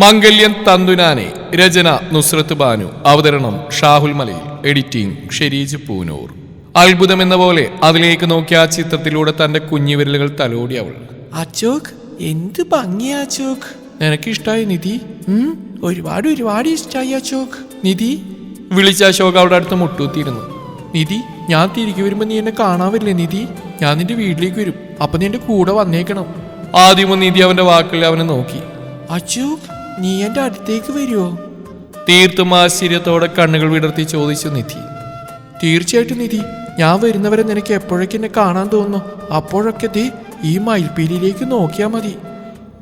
മംഗല്യൻ തന്തുനാനെ രചന നുസ്രത്ത് ബാനു. അവതരണം ഷാഹുൽ മലയിൽ. എഡിറ്റിംഗ് ഷെരീജ് പൂനൂർ. അത്ഭുതം എന്ന പോലെ അതിലേക്ക് നോക്കിയ ആ ചിത്രത്തിലൂടെ തന്റെ കുഞ്ഞുവിരലുകൾ തലോടി അവൾ. അശോക് എന്ത് ഭംഗിയാ അശോക് നിനക്ക് ഇഷ്ടായി നിധി ഒരുപാട് ഒരുപാട് ഇഷ്ടായി അശോക് നിധി? വിളിച്ച അശോക് അവിടെ അടുത്ത് മുട്ടൂത്തിയിരുന്നു നിധി ഞാൻ തിരികെ വരുമ്പോ നീ എന്നെ കാണാൻ വരില്ലേ നിധി? ഞാൻ നിന്റെ വീട്ടിലേക്ക് വരും. അപ്പൊ നീ എന്റെ കൂടെ വന്നേക്കണം. ആദ്യമൊന്ന് നിധി അവന്റെ വാക്കിൽ അവനെ നോക്കി. അശോക് നീ എന്റെ അടുത്തേക്ക് വരുമോ തീർത്തും ആശ്ചര്യത്തോടെ കണ്ണുകൾ വിടർത്തി ചോദിച്ചു നിധി. തീർച്ചയായിട്ടും നിധി ഞാൻ വരുന്നവരെ നിനക്ക് എപ്പോഴൊക്കെ എന്നെ കാണാൻ തോന്നുന്നു? അപ്പോഴൊക്കെ ദേ ഈ മയിൽപ്പീലിയിലേക്ക് നോക്കിയാ മതി.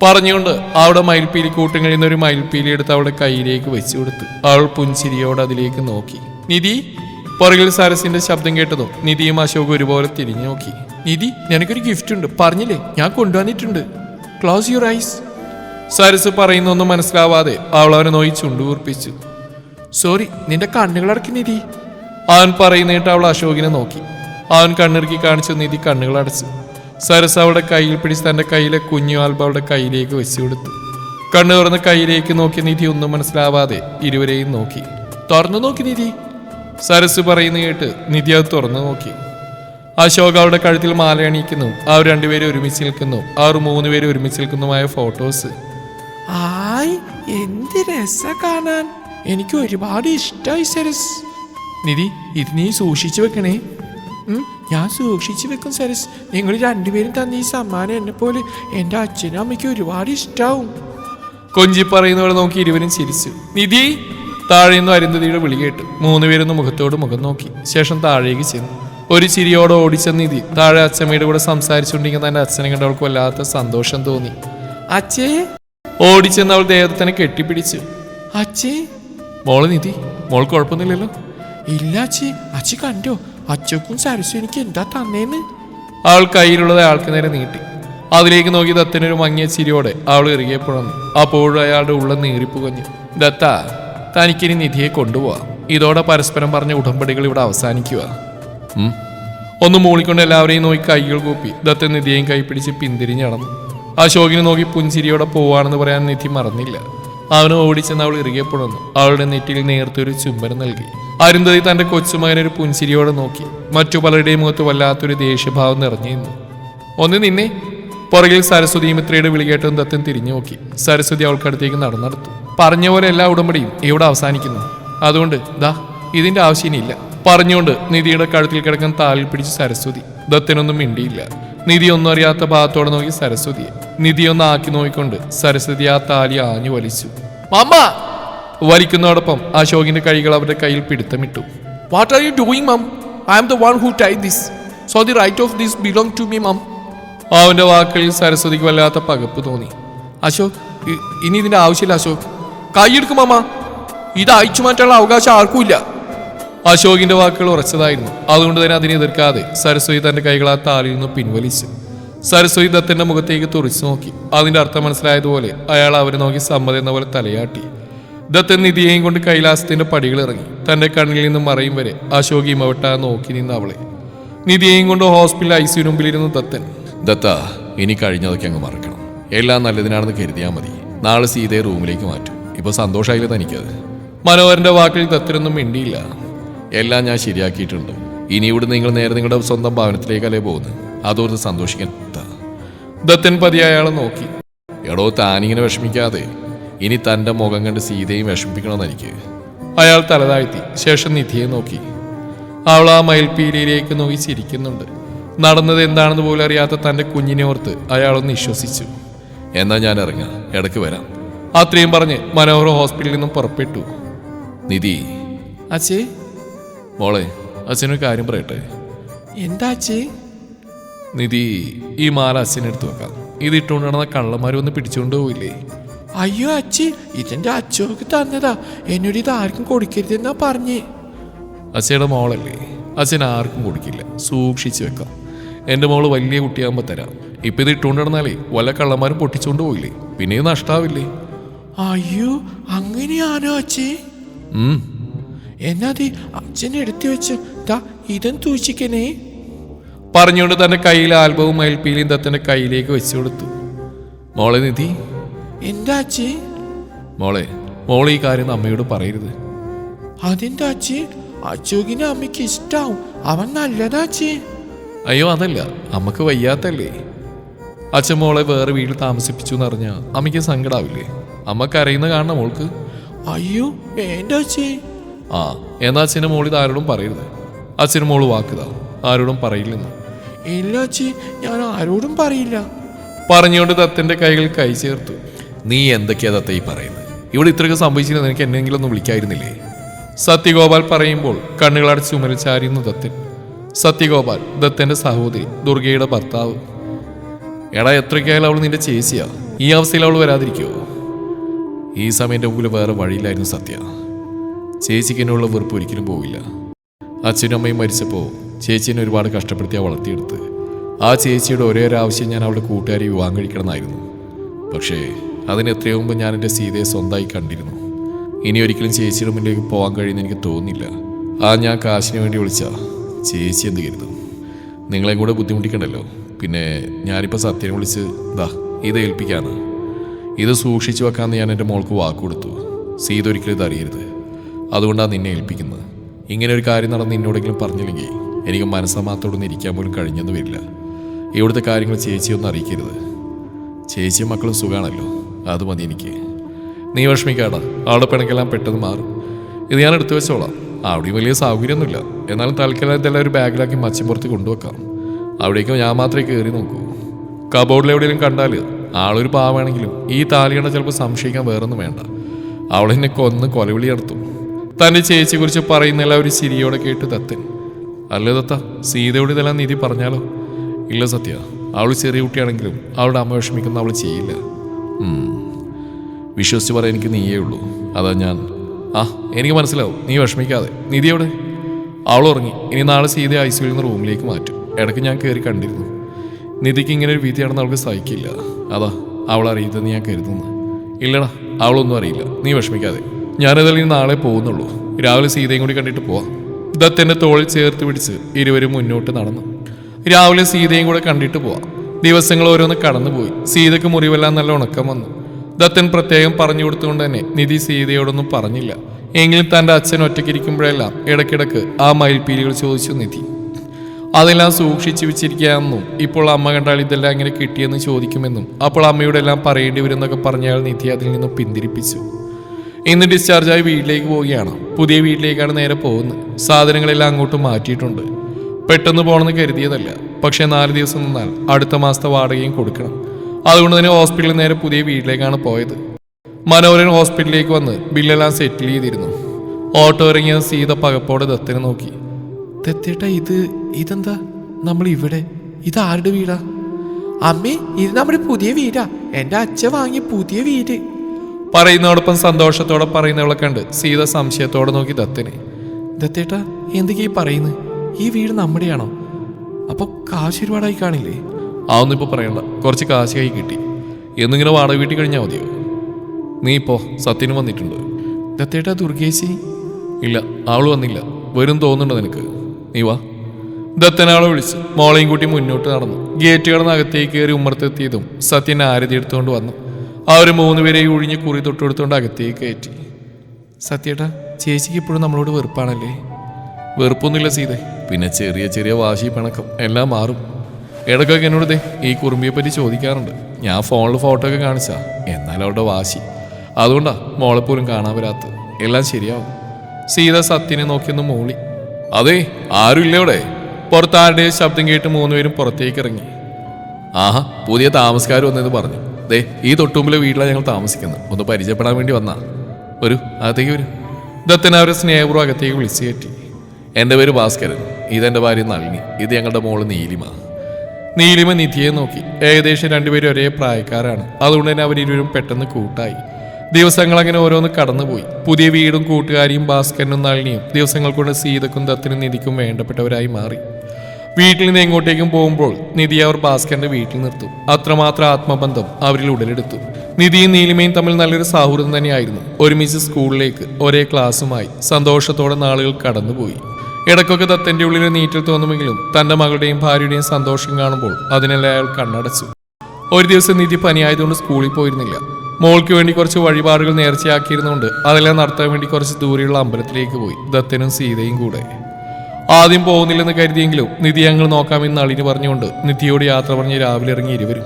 പറഞ്ഞുകൊണ്ട് അവിടെ മയിൽപ്പീലി കൂട്ടങ്ങളിൽ നിന്ന് ഒരു മയിൽപ്പീലി എടുത്ത് അവളുടെ കയ്യിലേക്ക് വെച്ചു കൊടുത്തു. അവൾ പുഞ്ചിരിയോടെ അതിലേക്ക് നോക്കി. നിധി പുറകിൽ സരസിന്റെ ശബ്ദം കേട്ടതും നിധിയും അശോകും ഒരുപോലെ തിരിഞ്ഞു നോക്കി. നിധി നിനക്കൊരു ഗിഫ്റ്റ് ഉണ്ട്. പറഞ്ഞില്ലേ? ഞാൻ കൊണ്ടുവന്നിട്ടുണ്ട്. ക്ലോസ് യുവർ ഐസ് സരസ് പറയുന്നൊന്നും മനസ്സിലാവാതെ അവൾ അവനെ നോയി ചുണ്ടുകൂർപ്പിച്ചു. സോറി നിന്റെ കണ്ണുകളടക്കി നിധി. അവൻ പറയുന്നിട്ട് അവൾ അശോകിനെ നോക്കി. അവൻ കണ്ണിറുക്കി കാണിച്ച നിധി കണ്ണുകൾ അടച്ചു. സരസ് അവളുടെ കയ്യിൽ പിടിച്ച് തന്റെ കയ്യിലെ കുഞ്ഞു ആൽബ അവളുടെ കയ്യിലേക്ക് വെച്ചു കൊടുത്തു. കണ്ണു തുറന്ന് കയ്യിലേക്ക് നോക്കി നിധി ഒന്നും മനസ്സിലാവാതെ ഇരുവരെയും നോക്കി. തുറന്നു നോക്കി നിധി. സരസ് പറയുന്ന കേട്ട് നിധി അത് തുറന്നു നോക്കി. അശോക് അവളുടെ കഴുത്തിൽ മാല അണിയിക്കുന്നു. അവർ രണ്ടുപേരും ഒരുമിച്ച് നിൽക്കുന്നു. അവർ മൂന്നുപേരും ഒരുമിച്ച് നിൽക്കുന്നതുമായ ഫോട്ടോസ്. ആയ് എന്ത് രസ കാണാൻ. എനിക്ക് ഒരുപാട് ഇഷ്ടമായി സരസ്. നിധി ഇത് നീ സൂക്ഷിച്ചു വെക്കണേ. ഞാൻ സൂക്ഷിച്ചു വെക്കും സരസ്. നിങ്ങൾ രണ്ടുപേരും തന്ന ഈ സമ്മാനം എന്നെ പോലെ എന്റെ അച്ഛനും അമ്മയ്ക്ക് ഒരുപാട് ഇഷ്ടാവും. കൊഞ്ചി പറയുന്നവളെ നോക്കി ഇരുവരും ചിരിച്ചു. നിധി താഴെ നിന്ന് അരുന്ധതിയുടെ വിളി കേട്ടു മൂന്നുപേരൊന്ന് മുഖത്തോട് മുഖം നോക്കി. ശേഷം താഴേക്ക് ചെന്നു. ഒരു ചിരിയോടെ ഓടിച്ച നിധി താഴെ അച്ഛമ്മയുടെ കൂടെ സംസാരിച്ചുകൊണ്ടിരിക്കുന്ന തന്റെ അച്ഛനെ കണ്ട് അവൾക്ക് വല്ലാത്ത സന്തോഷം തോന്നി. അച്ഛേ ഓടിച്ചെന്ന് അവൾ ദേഹത്തിനെ കെട്ടിപ്പിടിച്ച്. അച്ഛേ മോൾ നിധി മോൾ കുഴപ്പമൊന്നുമില്ലല്ലോ? ഇല്ല അച്ഛേ അച്ഛ കണ്ടോ? അച്ഛക്കും സരസും എനിക്ക് എന്താ തന്നേന്ന്? അവൾ കയ്യിലുള്ളത് അയാൾക്ക് നേരെ നീട്ടി. അതിലേക്ക് നോക്കി ദത്തനൊരു മങ്ങിയ ചിരിയോടെ അവൾ ഇറുകിയപ്പോഴൊന്നു അപ്പോഴും അയാളുടെ ഉള്ള നീറിപ്പുകഞ്ഞു. ദത്ത തനിക്കിനി നിധിയെ കൊണ്ടുപോവാം. ഇതോടെ പരസ്പരം പറഞ്ഞ ഉടമ്പടികൾ ഇവിടെ അവസാനിക്കുക. ഒന്ന് മൂളിക്കൊണ്ട് എല്ലാവരെയും നോക്കി കൈകൾ കൂപ്പി ദത്തൻ നിധിയെയും കൈപ്പിടിച്ച് നടന്നു. അശോകിനെ നോക്കി പുഞ്ചിരിയോടെ പോവാണെന്ന് പറയാൻ നിധി മറന്നില്ല. അവന് ഓടിച്ചെന്ന് അവൾ ഇറുകിയപ്പോഴൊന്നു അവളുടെ നെറ്റിയിൽ ഒരു ചുംബനം നൽകി. അരുന്ധതി തന്റെ കൊച്ചുമകനെ ഒരു പുഞ്ചിരിയോടെ നോക്കി. മറ്റു പലരുടെയും മുഖത്ത് വല്ലാത്തൊരു ദേഷ്യഭാവം നിറഞ്ഞിരുന്നു ഒന്ന് നിന്നെ. പുറകിൽ സരസ്വതി മിത്രയുടെ വിളികേട്ടും ദത്തൻ തിരിഞ്ഞു നോക്കി. സരസ്വതി അവൾക്കടുത്തേക്ക് നടന്നെടുത്തു പറഞ്ഞ പോലെ എല്ലാ ഉടമ്പടിയും ഇവിടെ അവസാനിക്കുന്നു. അതുകൊണ്ട് ദാ ഇതിന്റെ ആവശ്യമില്ല പറഞ്ഞുകൊണ്ട് നിധിയുടെ കഴുത്തിൽ കിടക്കാൻ താലിൽ പിടിച്ച് സരസ്വതി. ദത്തനൊന്നും മിണ്ടിയില്ല. നിധി ഒന്നും അറിയാത്ത ഭാഗത്തോടെ നോക്കി സരസ്വതിയെ നിധി ഒന്ന് ആക്കി നോക്കിക്കൊണ്ട് സരസ്വതി ആ താലി ആഞ്ഞു വലിച്ചു. മമ്മ വലിക്കുന്നതോടൊപ്പം അശോകിന്റെ കൈകൾ അവരുടെ കയ്യിൽ പിടുത്തമിട്ടു. What are you doing mum I am the one who tie this so the right of this belong to me mum അവന്റെ വാക്കുകളിൽ സരസ്വതിക്ക് വല്ലാത്ത പകപ്പ് തോന്നി. അശോക് ഇനി ഇതിന്റെ ആവശ്യമില്ല അശോക്. കൈയെടുക്കും മാമ. ഇത് അയച്ചു മാറ്റാനുള്ള അവകാശം ആർക്കും ഇല്ല. അശോകിന്റെ വാക്കുകൾ ഉറച്ചതായിരുന്നു. അതുകൊണ്ട് തന്നെ അതിനെ എതിർക്കാതെ സരസ്വതി തന്റെ കൈകൾ ആ താലിൽ നിന്ന് പിൻവലിച്ചു സരസ്വതി ദത്തന്റെ മുഖത്തേക്ക് തുറിച്ചു നോക്കി. അതിന്റെ അർത്ഥം മനസ്സിലായതുപോലെ അയാൾ അവരെ നോക്കി സമ്മതം എന്ന പോലെ തലയാട്ടി. ദത്തൻ നിധിയെയും കൊണ്ട് കൈലാസത്തിന്റെ പടികൾ ഇറങ്ങി. തന്റെ കണ്ണിൽ നിന്നും മറയും വരെ അശോകി മവട്ട നോക്കി നിന്ന് അവളെ. നിധിയെയും കൊണ്ട് ഹോസ്പിറ്റൽ ഐ സിയു മുമ്പിലിരുന്നു ദത്തൻ ദത്ത ഇനി കഴിഞ്ഞതൊക്കെ അങ്ങ് മറക്കണം. എല്ലാം നല്ലതിനാണെന്ന് കരുതിയാൽ മതി. നാളെ സീതയെ റൂമിലേക്ക് മാറ്റും. ഇപ്പൊ സന്തോഷമായില്ല തനിക്കത്? മനോഹരന്റെ വാക്കിൽ ദത്തനൊന്നും മിണ്ടിയില്ല. എല്ലാം ഞാൻ ശരിയാക്കിയിട്ടുണ്ട്. ഇനി ഇവിടെ നിങ്ങൾ നേരെ നിങ്ങളുടെ സ്വന്തം ഭവനത്തിലേക്കല്ലേ പോകുന്നത്? അതോർത്ത് സന്തോഷിക്കാൻ ദത്തൻ പതി അയാളെ നോക്കി. എടോ താനിങ്ങനെ വിഷമിക്കാതെ. ഇനി തന്റെ മുഖം കണ്ട് സീതയും വിഷമിപ്പിക്കണമെന്ന് എനിക്ക് അയാൾ തലതാഴ്ത്തി. ശേഷം നിധിയെ നോക്കി. അവൾ ആ മയിൽപ്പീലിയിലേക്ക് നോക്കി ചിരിക്കുന്നുണ്ട്. നടന്നത് എന്താണെന്ന് പോലും അറിയാത്ത തന്റെ കുഞ്ഞിനെ ഓർത്ത് അയാളൊന്ന് വിശ്വസിച്ചു. എന്നാൽ ഞാൻ ഇറങ്ങാം. ഇടയ്ക്ക് വരാം. അത്രയും പറഞ്ഞ് മനോഹർ ഹോസ്പിറ്റലിൽ നിന്നും പുറപ്പെട്ടു. നിധി. അച്ഛേ. മോളെ അച്ഛനൊരു കാര്യം പറയട്ടെ? എന്താ അച്ഛേ? നിധി ഈ മാല അച്ഛനെടുത്ത് വെക്കാം. ഇത് ഇട്ടുകൊണ്ട് നടന്ന കള്ളന്മാർ വന്ന് പിടിച്ചുകൊണ്ട് പോയില്ലേ അയ്യോ അച്ഛി ഇതെന്റെ അച്ഛക്ക് തന്നതാ. എന്നോട് ഇത് ആർക്കും കൊടുക്കരുതെന്നാ പറഞ്ഞേ. അച്ഛയുടെ മോളല്ലേ? അച്ഛൻ ആർക്കും കൊടുക്കില്ല. സൂക്ഷിച്ചു വെക്കാം. എന്റെ മോൾ വലിയ കുട്ടിയാകുമ്പോൾ തരാം. ഇപ്പൊ ഇത് ഇട്ടുകൊണ്ട് നടന്നാലേ വല്ല കള്ളന്മാരും പൊട്ടിച്ചുകൊണ്ട് പോയില്ലേ പിന്നെ നഷ്ടാവില്ലേ? അയ്യോ അങ്ങനെയാണോ അച്ഛേ? ഉം അച്ഛനെ എടുത്തു വെച്ച് ദാ ഇതും തൂച്ചിക്കണേ പറഞ്ഞുകൊണ്ട് തന്റെ കയ്യിൽ ആൽബവും അയൽപ്പീലിയും ദത്തന്റെ കയ്യിലേക്ക് വെച്ചു കൊടുത്തു. മോളെ നിധി. എന്താ അച്ഛേ? മോളെ മോളെ ഈ കാര്യം അമ്മയോട് പറയരുത്. അതെന്താ അച്ഛേ? അശോകിനെ അമ്മയ്ക്ക് ഇഷ്ടാവും. അവൻ നല്ലതാ അച്ഛേ. അയ്യോ അതല്ല. അമ്മയ്ക്ക് വയ്യാത്തല്ലേ. അച്ഛൻ മോളെ വേറെ വീട്ടിൽ താമസിപ്പിച്ചു എന്ന് അറിഞ്ഞാൽ അമ്മയ്ക്ക് സങ്കടാവില്ലേ? അമ്മ കരയുന്ന കാണണം മോൾക്ക്? അയ്യോ വേണ്ട അച്ഛേ. ആ എന്നാ അച്ഛന്റെ മോളിത് ആരോടും പറയരുത്. അച്ഛനും മോൾ വാക്കുതാ ആരോടും പറയില്ലെന്ന്. ഇല്ല അച്ഛി ഞാൻ ആരോടും പറയില്ല. പറഞ്ഞുകൊണ്ട് ദത്തന്റെ കൈകൾ കൈ ചേർത്തു. നീ എന്തൊക്കെയാ തത്ത ഈ പറയുന്നത്? ഇവിടെ ഇത്രയൊക്കെ സംഭവിച്ചിരുന്ന നിനക്ക് എന്നെങ്കിലും ഒന്ന് വിളിക്കായിരുന്നില്ലേ? സത്യഗോപാൽ പറയുമ്പോൾ കണ്ണുകളടച്ച് ഉമരിച്ചായിരുന്നു ദത്തൻ. സത്യഗോപാൽ ദത്തന്റെ സഹോദരി ദുർഗയുടെ ഭർത്താവ്. എടാ എത്രയ്ക്കായാലും അവൾ നിന്റെ ചേച്ചിയാ. ഈ അവസ്ഥയിൽ അവൾ വരാതിരിക്കുമോ ഈ സമയം എന്റെ മുമ്പിൽ വേറെ വഴിയിലായിരുന്നു സത്യ. ചേച്ചിക്ക് വെറുപ്പ് ഒരിക്കലും പോവില്ല. അച്ഛനും അമ്മയും മരിച്ചപ്പോൾ ചേച്ചീനെ ഒരുപാട് കഷ്ടപ്പെടുത്തി വളർത്തിയെടുത്ത്. ആ ചേച്ചിയുടെ ഒരേ ഒരു ആവശ്യം ഞാൻ അവളുടെ കൂട്ടുകാരി വിവാഹം കഴിക്കണമെന്നായിരുന്നു. പക്ഷേ അതിന് മുമ്പ് ഞാൻ എന്റെ സീതയെ സ്വന്തമായി കണ്ടിരുന്നു. ഇനി ഒരിക്കലും ചേച്ചിയുടെ മുന്നിലേക്ക് പോകാൻ കഴിയുമെന്ന് എനിക്ക് തോന്നുന്നില്ല. ആ ഞാൻ കാശിന് വേണ്ടി വിളിച്ച ചേച്ചി എന്ത് കരുതും നിങ്ങളെ കൂടെ ബുദ്ധിമുട്ടിക്കണ്ടല്ലോ. പിന്നെ ഞാനിപ്പോൾ സത്യനെ വിളിച്ച് ദാ ഇത് ഏൽപ്പിക്കാന്ന്. ഇത് സൂക്ഷിച്ചു വെക്കാമെന്ന് ഞാൻ എന്റെ മോൾക്ക് വാക്ക് കൊടുത്തു സീത ഒരിക്കലും ഇത് അറിയരുത്. അതുകൊണ്ടാണ് നിന്നെ ഏൽപ്പിക്കുന്നത്. ഇങ്ങനെ ഒരു കാര്യം നടന്ന് നിന്നോടെങ്കിലും പറഞ്ഞില്ലെങ്കിൽ എനിക്ക് മനസ്സമാത്തോടൊന്നും ഇരിക്കാൻ പോലും കഴിഞ്ഞെന്ന് വരില്ല. ഇവിടുത്തെ കാര്യങ്ങൾ ചേച്ചിയൊന്നും അറിയിക്കരുത്. ചേച്ചിയും മക്കളും സുഖമാണല്ലോ അത് മതി എനിക്ക്. നീ വിഷമിക്കാടാ അവിടെ പിണക്കെല്ലാം പെട്ടെന്ന് മാറും. ഇത് ഞാൻ എടുത്തു വെച്ചോളാം. അവിടെയും വലിയ സൗകര്യമൊന്നുമില്ല. എന്നാലും തൽക്കാലം ഇതെല്ലാം ഒരു ബാഗിലാക്കി മച്ചിപ്പുറത്ത് കൊണ്ടുവെക്കാം. അവിടേക്കും ഞാൻ മാത്രമേ കയറി നോക്കൂ. കബോർഡിൽ എവിടെയെങ്കിലും കണ്ടാൽ ആളൊരു പാവാണെങ്കിലും ഈ താലി കണ്ട ചിലപ്പോൾ സംശയിക്കാൻ വേറൊന്നും വേണ്ട. അവളെന്നെ കൊന്ന് കൊലവിളി നടത്തും. തന്റെ ചേച്ചിയെക്കുറിച്ച് പറയുന്നില്ല ഒരു ചിരിയോടെ കേട്ട് തത്തൻ അല്ലേ തത്ത സീതയോട് ഇതെല്ലാം നീതി പറഞ്ഞാലോ? ഇല്ല സത്യ അവൾ ചെറിയ കുട്ടിയാണെങ്കിലും അവളുടെ അമ്മ വിഷമിക്കുന്ന അവൾ ചെയ്യില്ല. വിശ്വസിച്ച് പറയാൻ എനിക്ക് നീയേ ഉള്ളൂ. അതാ ഞാൻ. ആ എനിക്ക് മനസ്സിലാവും. നീ വിഷമിക്കാതെ. നിധി എവിടെ? അവൾ ഉറങ്ങി. ഇനി നാളെ സീത ഐ സിയിൽ നിന്ന് റൂമിലേക്ക് മാറ്റും. ഇടയ്ക്ക് ഞാൻ കയറി കണ്ടിരുന്നു. നിധിക്ക് ഇങ്ങനെ ഒരു വിധിയാണെന്ന് അവൾക്ക് സഹിക്കില്ല. അതാ അവൾ അറിയില്ലെന്ന് ഞാൻ കരുതുന്നു. ഇല്ലടാ അവളൊന്നും അറിയില്ല. നീ വിഷമിക്കാതെ. ഞാനതിൽ നിന്ന് നാളെ പോകുന്നുള്ളൂ. രാവിലെ സീതയും കൂടി കണ്ടിട്ട് പോവാം. ദത്തന്റെ തോളിൽ ചേർത്ത് പിടിച്ച് ഇരുവരും മുന്നോട്ട് നടന്നു. രാവിലെ സീതയും കൂടെ കണ്ടിട്ട് പോവാം. ദിവസങ്ങൾ ഓരോന്ന് കടന്നുപോയി. സീതയ്ക്ക് മുറിവെല്ലാം നല്ല ഉണക്കം വന്നു. ദത്തൻ പ്രത്യേകം പറഞ്ഞു കൊടുത്തുകൊണ്ട് തന്നെ നിധി സീതയോടൊന്നും പറഞ്ഞില്ല. എങ്കിലും തന്റെ അച്ഛൻ ഒറ്റയ്ക്കിരിക്കുമ്പോഴെല്ലാം ഇടയ്ക്കിടയ്ക്ക് ആ മയിൽപ്പീലികൾ ചോദിച്ചു നിധി. അതെല്ലാം സൂക്ഷിച്ചു വെച്ചിരിക്കാമെന്നും ഇപ്പോൾ അമ്മ കണ്ടാൽ ഇതെല്ലാം ഇങ്ങനെ കിട്ടിയെന്ന് ചോദിക്കുമെന്നും അപ്പോൾ അമ്മയോടെല്ലാം പറയേണ്ടി വരുമെന്നൊക്കെ പറഞ്ഞയാൾ നിധി അതിൽ നിന്നും പിന്തിരിപ്പിച്ചു. ഇന്ന് ഡിസ്ചാർജായി വീട്ടിലേക്ക് പോവുകയാണ്. പുതിയ വീട്ടിലേക്കാണ് നേരെ പോകുന്നത്. സാധനങ്ങളെല്ലാം അങ്ങോട്ട് മാറ്റിയിട്ടുണ്ട്. പെട്ടെന്ന് പോകണമെന്ന് കരുതിയതല്ല. പക്ഷേ നാല് ദിവസം നിന്നാൽ അടുത്ത മാസത്തെ വാടകയും കൊടുക്കണം. അതുകൊണ്ട് തന്നെ ഹോസ്പിറ്റലിൽ നേരെ പുതിയ വീട്ടിലേക്കാണ് പോയത്. മനോഹരൻ ഹോസ്പിറ്റലിലേക്ക് വന്ന് ബില്ലെല്ലാം സെറ്റിൽ ചെയ്തിരുന്നു. ഓട്ടോ ഇറങ്ങിയ സീത പകപ്പോടെ ദത്തിനെ നോക്കി. ദത്തേട്ട ഇത് ഇതെന്താ? നമ്മൾ ഇവിടെ ഇത് ആരുടെ വീടാ? അമ്മേ ഇത് നമ്മുടെ പുതിയ വീടാ. എന്റെ അച്ഛൻ വാങ്ങിയ പുതിയ വീട്. പറയുന്നതോടൊപ്പം സന്തോഷത്തോടെ പറയുന്നവളൊക്കെ ഉണ്ട്. സീത സംശയത്തോടെ നോക്കി ദത്തിനെ. ദത്തേട്ട എന്തൊക്കെയാ പറയുന്നത് ഈ വീട് നമ്മുടെയാണോ? അപ്പൊ കാശ് ഒരുപാടായി കാണില്ലേ? അതൊന്നും ഇപ്പോൾ പറയണ്ട. കുറച്ച് കാശ് കൈ കിട്ടി. എന്നിങ്ങനെ വാടക വീട്ടിൽ കഴിഞ്ഞാൽ മതിയോ? നീ ഇപ്പോ സത്യനും വന്നിട്ടുണ്ട്? ദത്തേട്ട ദുർഗേശി. ഇല്ല അവൾ വന്നില്ല. വരും തോന്നുന്നുണ്ട് നിനക്ക്? നീ വാ. ദത്തനാളെ വിളിച്ച്. മോളെയും കൂട്ടി മുന്നോട്ട് നടന്നു. ഗേറ്റ് കടന്ന് അകത്തേക്ക് കയറി ഉമ്മർത്തെത്തിയതും സത്യൻ ആരതി എടുത്തുകൊണ്ട് വന്നു. അവർ മൂന്നുപേരെ ഒഴിഞ്ഞ് കുറി തൊട്ടെടുത്തുകൊണ്ട് അകത്തേക്ക് കയറ്റി. സത്യേട്ടാ ചേച്ചിക്ക് ഇപ്പോഴും നമ്മളോട് വെറുപ്പാണല്ലേ? വെറുപ്പൊന്നുമില്ല സീതേ. പിന്നെ ചെറിയ ചെറിയ വാശി പിണക്കം എല്ലാം മാറും. ഇടയ്ക്കൊക്കെ എന്നോട് ദേ ഈ കുറുമ്പിയെ പറ്റി ചോദിക്കാറുണ്ട്. ഞാൻ ഫോണിൽ ഫോട്ടോ ഒക്കെ കാണിച്ചാ എന്നാൽ അവളുടെ വാശി. അതുകൊണ്ടാ മോളെപ്പോലും പോലും കാണാൻ വരാത്ത എല്ലാം ശരിയാവും. സീത സത്യനെ നോക്കിയൊന്ന് മൂളി. അതെ ഇല്ല ഇവിടെ. പുറത്താരുടെ ശബ്ദം കേട്ട് മൂന്നുപേരും പുറത്തേക്ക് ഇറങ്ങി. ആഹാ പുതിയ താമസക്കാർ വന്നെന്ന് പറഞ്ഞു. ദേ ഈ തൊട്ടുമുമ്പിലെ വീട്ടിലാണ് ഞങ്ങൾ താമസിക്കുന്നത്. ഒന്ന് പരിചയപ്പെടാൻ വേണ്ടി വന്നാ. ഒരു അകത്തേക്ക് വരും. ദത്തൻ അവരെ സ്നേഹപൂർവം അകത്തേക്ക് വിളിച്ചു കയറ്റി. എന്റെ പേര് ഭാസ്കരൻ. ഇതെന്റെ ഭാര്യ നളിനി. ഇത് ഞങ്ങളുടെ മോൾ നീലിമ. നീലിമ നിധിയെ നോക്കി. ഏകദേശം രണ്ടുപേരും ഒരേ പ്രായക്കാരാണ്. അതുകൊണ്ട് തന്നെ അവരിരുവരും പെട്ടെന്ന് കൂട്ടായി. ദിവസങ്ങൾ അങ്ങനെ ഓരോന്ന് കടന്നുപോയി. പുതിയ വീടും കൂട്ടുകാരിയും ഭാസ്കരനും നളിനിയും ദിവസങ്ങൾ കൊണ്ട് സീതക്കും ദത്തിനും നിധിക്കും വേണ്ടപ്പെട്ടവരായി മാറി. വീട്ടിൽ നിന്ന് എങ്ങോട്ടേക്കും പോകുമ്പോൾ നിധി അവർ ഭാസ്കറിന്റെ വീട്ടിൽ നിർത്തും. അത്രമാത്രം ആത്മബന്ധം അവരിൽ ഉടലെടുത്തു. നിധിയും നീലിമയും തമ്മിൽ നല്ലൊരു സൗഹൃദം തന്നെയായിരുന്നു. ഒരുമിച്ച് സ്കൂളിലേക്ക് ഒരേ ക്ലാസ്സുമായി സന്തോഷത്തോടെ നാളുകൾ കടന്നുപോയി. ഇടയ്ക്കൊക്കെ ദത്തന്റെ ഉള്ളിൽ നീറ്റിൽ തോന്നുമെങ്കിലും തന്റെ മകളുടെയും ഭാര്യയുടെയും സന്തോഷം കാണുമ്പോൾ അതിനെല്ലാം അയാൾ കണ്ണടച്ചു. ഒരു ദിവസം നിധി പനിയായതുകൊണ്ട് സ്കൂളിൽ പോയിരുന്നില്ല. മോൾക്ക് വേണ്ടി കുറച്ച് വഴിപാടുകൾ നേർച്ചയാക്കിയിരുന്നുകൊണ്ട് അതെല്ലാം നടത്താൻ വേണ്ടി കുറച്ച് ദൂരെയുള്ള അമ്പലത്തിലേക്ക് പോയി. ദത്തനും സീതയും കൂടെ. ആദ്യം പോകുന്നില്ലെന്ന് കരുതിയെങ്കിലും നിധി ഞങ്ങൾ നോക്കാമെന്ന് നളിനി പറഞ്ഞുകൊണ്ട് നിധിയോട് യാത്ര പറഞ്ഞ് രാവിലെ ഇറങ്ങി ഇരുവരും.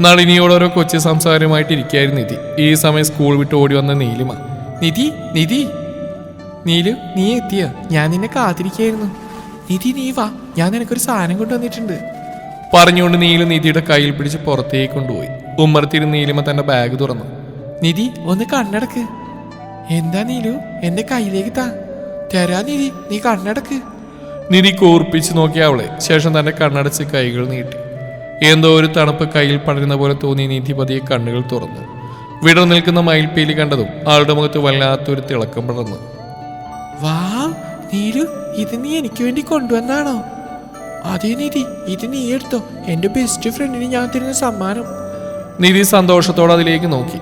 നളിനിയോട് ഓരോ കൊച്ചു സംസാരമായിട്ട് ഇരിക്കുകയായിരുന്നു നിധി. ഈ സമയം സ്കൂൾ വിട്ട് ഓടി വന്ന നീലിമ. നിധി നിധി. നീലു നീ എത്തിയ. ഞാൻ നിന്നെ കാത്തിരിക്കായിരുന്നു. നിധി നീ വാ. ഞാൻ നിനക്കൊരു സാധനം കൊണ്ടുവന്നിട്ടുണ്ട്. പറഞ്ഞുകൊണ്ട് നീലു നിധിയുടെ കയ്യിൽ പിടിച്ച് പുറത്തേക്ക് കൊണ്ടുപോയി. ഉമ്മർത്തിരുന്ന് നീലിമ തന്റെ ബാഗ് തുറന്നു. നിധി ഒന്ന് കണ്ണടക്ക്. എന്താ നീലു? എന്റെ കയ്യിലേക്ക് താ. തരാ നിധി നീ കണ്ണടക്ക്. നിധി കൂർപ്പിച്ച് നോക്കി അവളെ ശേഷം തന്റെ കണ്ണടച്ച് കൈകൾ നീട്ടി. എന്തോ ഒരു തണുപ്പ് കയ്യിൽ പടരുന്ന പോലെ തോന്നി നീതിപതിയെ കണ്ണുകൾ തുറന്നു. വിടർ നിൽക്കുന്ന മയിൽപ്പീലി കണ്ടതും ആളുടെ മുഖത്ത് വല്ലാത്തൊരു തിളക്കം പടർന്നു. വാ നീലു ഇത് നീ എനിക്ക് വേണ്ടി കൊണ്ടുവന്നാണോ അതേ നിധി ഇത് നീ എടുത്തോ. എന്റെ ബെസ്റ്റ് ഫ്രണ്ടിന് ഞാൻ തരുന്ന സമ്മാനം. നിധി സന്തോഷത്തോടെ അതിലേക്ക് നോക്കി.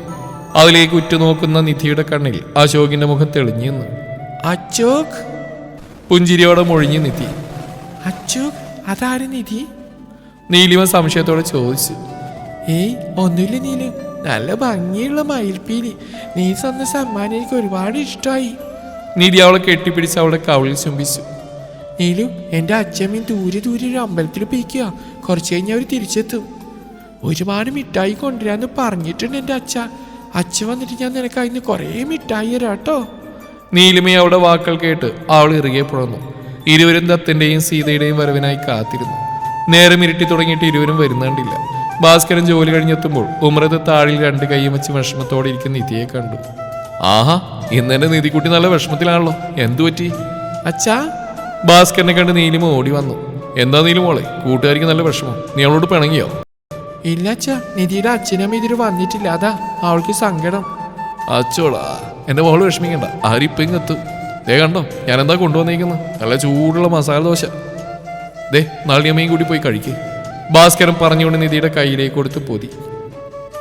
അതിലേക്ക് ഉറ്റുനോക്കുന്ന നിധിയുടെ കണ്ണിൽ അശോകിന്റെ മുഖം തെളിഞ്ഞു അശോക്? അച്ചോക് പുഞ്ചിരിയോടെ മൊഴിഞ്ഞു നിധി. അച്ചു അതാര നിധി? നീലിമ സംശയത്തോടെ ചോദിച്ചു. ഏയ് ഒന്നുമില്ല നീലു. നല്ല ഭംഗിയുള്ള മയിൽപ്പീലി. നീ തന്ന സമ്മാനം എനിക്ക് ഒരുപാട് ഇഷ്ടമായി. നിധി അവളെ കെട്ടിപ്പിടിച്ച് അവളുടെ കവിളിൽ ചുംബിച്ചു. നീലു എന്റെ അച്ഛമ്മീൻ ദൂരെ ദൂരെ ഒരു അമ്പലത്തിൽ പോയിക്കുക. കുറച്ച് കഴിഞ്ഞ് അവർ തിരിച്ചെത്തും. ഒരുപാട് മിഠായി കൊണ്ടുവരാന്ന് പറഞ്ഞിട്ടുണ്ട് എന്റെ അച്ഛ. അച്ഛൻ വന്നിട്ട് ഞാൻ നിനക്ക് അതിന് കുറേ മിഠായി തരാം കേട്ടോ. നീലിമ അവളുടെ വാക്കുകൾ കേട്ട് അവൾ ഇറുകെ പുഴന്നു ഇരുവരും ദത്തന്റെയും സീതയുടെയും വരവിനായി കാത്തിരുന്നു. നേരം ഇരുട്ടി തുടങ്ങിയിട്ട് ഇരുവരും വരുന്നുണ്ടില്ല. ഭാസ്കരൻ ജോലി കഴിഞ്ഞെത്തുമ്പോൾ ഉമ്രത് താഴിൽ രണ്ട് കൈയും വെച്ച് വിഷമത്തോടെ ഇരിക്കുന്ന നിധിയെ കണ്ടു. ആഹാ ഇന്നെന്റെ നിധിക്കുട്ടി നല്ല വിഷമത്തിലാണല്ലോ. എന്തു പറ്റി? അച്ഛാ. ഭാസ്കരനെ കണ്ട് നീലിമ ഓടി വന്നു. എന്താ നീലിമോളെ കൂട്ടുകാരിക്ക് നല്ല വിഷമം. നീ അവളോട് പിണങ്ങിയോ? ഇല്ല അച്ഛാ നിധിയുടെ അച്ഛനമ്മ ഇതിൽ വന്നിട്ടില്ല. അതാ അവൾക്ക് സങ്കടം. അച്ചോടാ എന്റെ മോൾ വിഷമിക്കണ്ട. ആരിപ്പം ഇങ്ങെത്തും ദേ കണ്ടോ ഞാൻ എന്താ കൊണ്ടുവന്നിരിക്കുന്നത് നല്ല ചൂടുള്ള മസാല ദോശ. ദേ നളിയമ്മയും കൂടി പോയി കഴിക്കേ. ഭാസ്കരൻ പറഞ്ഞുകൊണ്ട് നിധിയുടെ കയ്യിലേക്ക് കൊടുത്ത് പൊതി.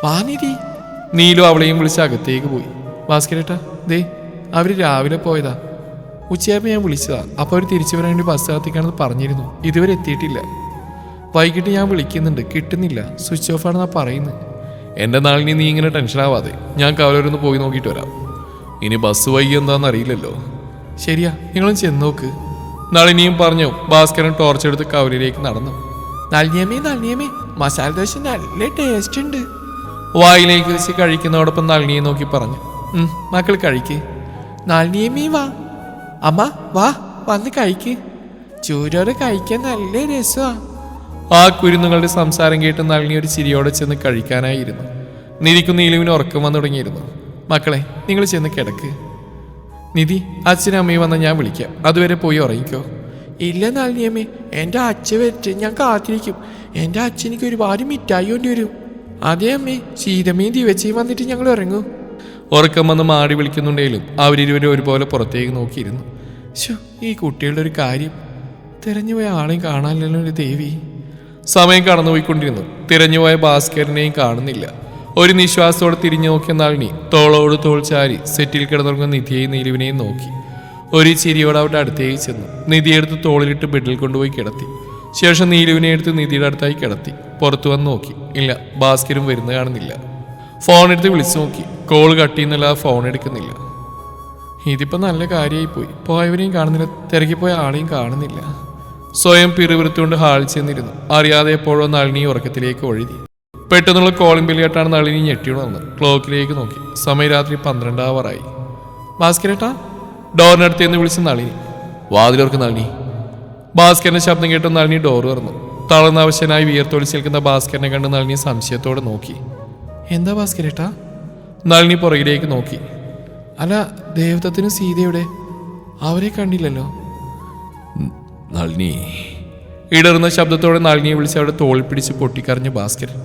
വാ നിധി. നീലു അവളെയും വിളിച്ച് അകത്തേക്ക് പോയി. ഭാസ്കരേട്ടാ ദേ അവർ രാവിലെ പോയതാ. ഉച്ചയായപ്പോൾ ഞാൻ വിളിച്ചതാ. അപ്പോൾ അവർ തിരിച്ചു വരാൻ വേണ്ടി ബസ് കാത്തിക്കാണെന്ന് പറഞ്ഞിരുന്നു. ഇതുവരെ എത്തിയിട്ടില്ല. വൈകിട്ട് ഞാൻ വിളിക്കുന്നുണ്ട്. കിട്ടുന്നില്ല. സ്വിച്ച് ഓഫ് ആണെന്നാ പറയുന്നത് എന്റെ നാളിനി നീ ഇങ്ങനെ ടെൻഷനാവാതെ ഞാൻ കവലൊരൊന്ന് പോയി നോക്കിയിട്ട് വരാം. ഇനി ബസ് വൈകി എന്താണെന്ന് അറിയില്ലല്ലോ. ശരിയാ നിങ്ങളും ചെന്ന് നോക്ക്. നളിനിയും പറഞ്ഞു ഭാസ്കരൻ ടോർച്ചെടുത്ത് കവലിലേക്ക് നടന്നു. നളിനിയമ്മേ നളിനിയമ്മേ മസാല ദോശ നല്ല ടേസ്റ്റ് ഉണ്ട്. വായിലേക്ക് വെച്ച് കഴിക്കുന്നതോടൊപ്പം നളിനിയെ നോക്കി പറഞ്ഞു. "ഉം, മക്കൾ കഴിക്ക്. നളിനിയമ്മേ വാ. അമ്മ വാ വന്ന് കഴിക്ക്. ചൂരോടെ കഴിക്കാൻ നല്ല രസമാ ആ കുരുന്നുകളുടെ സംസാരം കേട്ട് നളിനി ഒരു ചിരിയോടെ ചെന്ന് കഴിക്കാനായിരുന്നു. നിരിക്കുന്ന നീലുവിന് ഉറക്കം വന്നു തുടങ്ങിയിരുന്നു മക്കളെ നിങ്ങൾ ചെന്ന് കിടക്ക്. നിധി അച്ഛനും അമ്മയും വന്നാൽ ഞാൻ വിളിക്കാം. അതുവരെ പോയി ഉറങ്ങിക്കോ. ഇല്ല നാലിനിയമ്മേ എന്റെ അച്ഛൻ വരട്ടെ ഞാൻ കാത്തിരിക്കും. എന്റെ അച്ഛനിക്ക് ഒരുപാട് മിഠായി കൊണ്ടി വരും അതെ അമ്മേ ശീതമ്മയും ദിവച്ചയും വന്നിട്ട് ഞങ്ങൾ ഇറങ്ങും ഉറക്കം വന്ന് മാടി വിളിക്കുന്നുണ്ടെങ്കിലും അവരിരുവരും ഒരുപോലെ പുറത്തേക്ക് നോക്കിയിരുന്നു. ശോ ഈ കുട്ടികളുടെ ഒരു കാര്യം. തിരഞ്ഞുപോയ ആളെയും കാണാനില്ലല്ലോ ഒരു ദേവി. സമയം കടന്നുപോയിക്കൊണ്ടിരുന്നു. തിരഞ്ഞുപോയ ഭാസ്കരനെയും കാണുന്നില്ല. ഒരു നിശ്വാസത്തോടെ തിരിഞ്ഞു നോക്കിയ നളിനി തോളോട് തോൾ ചാരി സെറ്റിൽ കിടന്നുറങ്ങുന്ന നിധിയെയും നീലുവിനെയും നോക്കി. ഒരു ചിരിയോടെ അവരുടെ അടുത്തേക്ക് ചെന്നു. നിധിയെടുത്ത് തോളിലിട്ട് ബെഡിൽ കൊണ്ടുപോയി കിടത്തി. ശേഷം നീലുവിനെ എടുത്ത് നിധിയുടെ അടുത്തായി കിടത്തി. പുറത്തു വന്ന് നോക്കി. ഇല്ല ഭാസ്കരും വരുന്ന കാണുന്നില്ല. ഫോൺ എടുത്ത് വിളിച്ചു നോക്കി. കോൾ കട്ട് ചെയ്യുന്നില്ലാതെ ഫോൺ എടുക്കുന്നില്ല. ഇതിപ്പോൾ നല്ല കാര്യമായി പോയി പോയവരെയും കാണുന്നില്ല. തിരക്കി പോയ ആളെയും കാണുന്നില്ല. സ്വയം പിറുവിറുത്തുകൊണ്ട് ഹാളിൽ ചെന്നിരുന്നു. അറിയാതെ എപ്പോഴോ നളിനി ഉറക്കത്തിലേക്ക് ഒഴുതി പെട്ടെന്നുള്ള കോളിംഗ് ബില്ലിയേട്ടാണ് കേട്ടാണ് നളിനി ഞെട്ടിയുണർന്ന് ക്ലോക്കിലേക്ക് നോക്കി. സമയം രാത്രി പന്ത്രണ്ടാവറായി ഭാസ്കരേട്ടാ ഡോറിനടുത്ത് എന്ന് വിളിച്ച നളിനി വാതിലോർക്ക് നളിനി ഭാസ്കരന്റെ ശബ്ദം കേട്ട് നളിനി ഡോർ തുറന്നു. തളർന്ന അവശനായി വിയർത്തൊളിച്ച് നിൽക്കുന്ന ഭാസ്കരനെ കണ്ട് നളിനി സംശയത്തോടെ നോക്കി. എന്താ ഭാസ്കരേട്ടാ? നളിനി പുറകിലേക്ക് നോക്കി. അല്ല ദേവദത്തിനും സീതയുടെ അവരെ കണ്ടില്ലല്ലോ. നളിനി ഇടറുന്ന ശബ്ദത്തോടെ നളിനിയെ വിളിച്ച് അവിടെ തോളിൽ പിടിച്ച് പൊട്ടിക്കറിഞ്ഞു ഭാസ്കരൻ.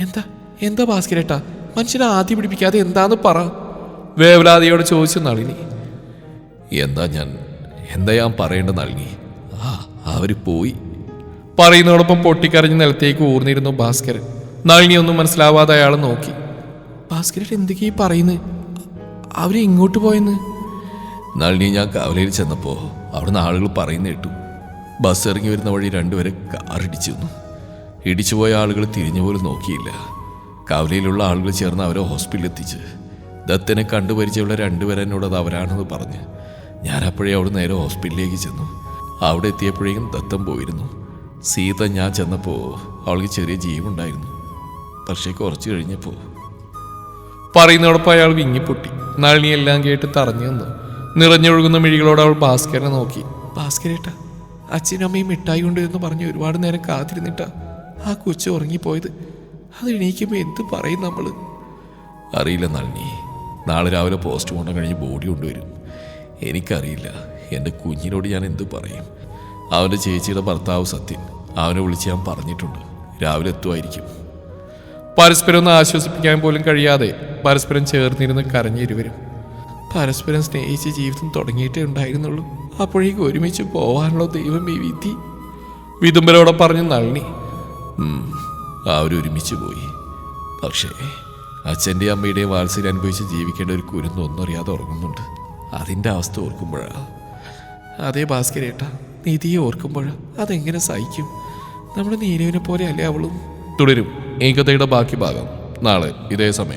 എന്താ? എന്താ ഭാസ്കരേട്ടാ? മനുഷ്യനെ ആദ്യം പിടിപ്പിക്കാതെ എന്താന്ന് പറ. വേവലാതിയോട് ചോദിച്ചു നളിനി. എന്താ ഞാൻ എന്താ ഞാൻ പറയേണ്ട നൽകി ആ അവർ പോയി. പറയുന്നതോടൊപ്പം പൊട്ടിക്കരഞ്ഞ് നിലത്തേക്ക് ഊർന്നിരുന്നു ഭാസ്കരൻ. നളിനി ഒന്നും മനസ്സിലാവാതെ അയാൾ നോക്കി. ഭാസ്കരൻ എന്തൊക്കെയാ പറയുന്നത് അവർ ഇങ്ങോട്ട് പോയെന്ന്? നളിനി ഞാൻ കാവലയിൽ ചെന്നപ്പോൾ അവിടുന്ന് ആളുകൾ പറയുന്ന കേട്ടു. ബസ് ഇറങ്ങി വരുന്ന വഴി രണ്ടുപേരെ കാറിടിച്ചു. ഇടിച്ചുപോയ ആളുകൾ തിരിഞ്ഞു പോലും നോക്കിയില്ല. കവലയിലുള്ള ആളുകൾ ചേർന്ന് അവരെ ഹോസ്പിറ്റലിൽ എത്തിച്ച് ദത്തനെ കണ്ടുപരിചയമുള്ള രണ്ടുപേരെ എന്നോട് അത് അവരാണെന്ന് പറഞ്ഞ് ഞാൻ അപ്പോഴേ അവിടെ നേരെ ഹോസ്പിറ്റലിലേക്ക് ചെന്നു. അവിടെ എത്തിയപ്പോഴേക്കും ദത്തം പോയിരുന്നു. സീത ഞാൻ ചെന്നപ്പോൾ അവൾക്ക് ചെറിയ ജീവുണ്ടായിരുന്നു. പക്ഷേ കുറച്ച് കഴിഞ്ഞപ്പോൾ പറയുന്നതോടൊപ്പം അയാൾ വിങ്ങിപ്പൊട്ടി. നളിനി എല്ലാം കേട്ട് തറഞ്ഞു നിന്നു. നിറഞ്ഞൊഴുകുന്ന മിഴികളോട് അവൾ ഭാസ്കരനെ നോക്കി. ഭാസ്കരേട്ട അച്ഛനും അമ്മയും മിഠായി കൊണ്ടുവരുന്നു പറഞ്ഞ് ഒരുപാട് നേരം കാത്തിരുന്നിട്ടാ. ആ കൊച്ചു ഉറങ്ങിപ്പോയത്. അത് എണീക്കുമ്പോൾ എന്ത് പറയും നമ്മൾ? അറിയില്ല നളിനി. നാളെ രാവിലെ പോസ്റ്റ്മോർട്ടം കഴിഞ്ഞ് ബോഡി കൊണ്ടുവരും. എനിക്കറിയില്ല. എന്റെ കുഞ്ഞിനോട് ഞാൻ എന്ത് പറയും? അവന്റെ ചേച്ചിയുടെ ഭർത്താവ് സത്യൻ. അവനെ വിളിച്ച് ഞാൻ പറഞ്ഞിട്ടുണ്ട്. രാവിലെ എത്തുമായിരിക്കും. പരസ്പരം ഒന്ന് ആശ്വസിപ്പിക്കാൻ പോലും കഴിയാതെ പരസ്പരം ചേർന്നിരുന്ന് കരഞ്ഞിരുവരും പരസ്പരം സ്നേഹിച്ച് ജീവിതം തുടങ്ങിയിട്ടേ ഉണ്ടായിരുന്നുള്ളൂ. അപ്പോഴേക്കും ഒരുമിച്ച് പോവാനുള്ള ദൈവം ഈ വിധി. വിതുമ്പലോടെ പറഞ്ഞു നളിനി അവരൊരുമിച്ച് പോയി. പക്ഷേ അച്ഛന്റെയും അമ്മയുടെയും വാത്സല്യം അനുഭവിച്ച് ജീവിക്കേണ്ട ഒരു കുരുന്ന് ഒന്നും അറിയാതെ ഉറങ്ങുന്നുണ്ട്. അതിന്റെ അവസ്ഥ ഓർക്കുമ്പോഴാണ് അതേ ഭാസ്കരേട്ട നിധിയെ ഓർക്കുമ്പോൾ അതെങ്ങനെ സഹിക്കും? നമ്മുടെ നീരവിനെ പോലെ അല്ലേ അവളും? തുടരും. ഈ കഥയുടെ ബാക്കി ഭാഗം നാളെ ഇതേ സമയം.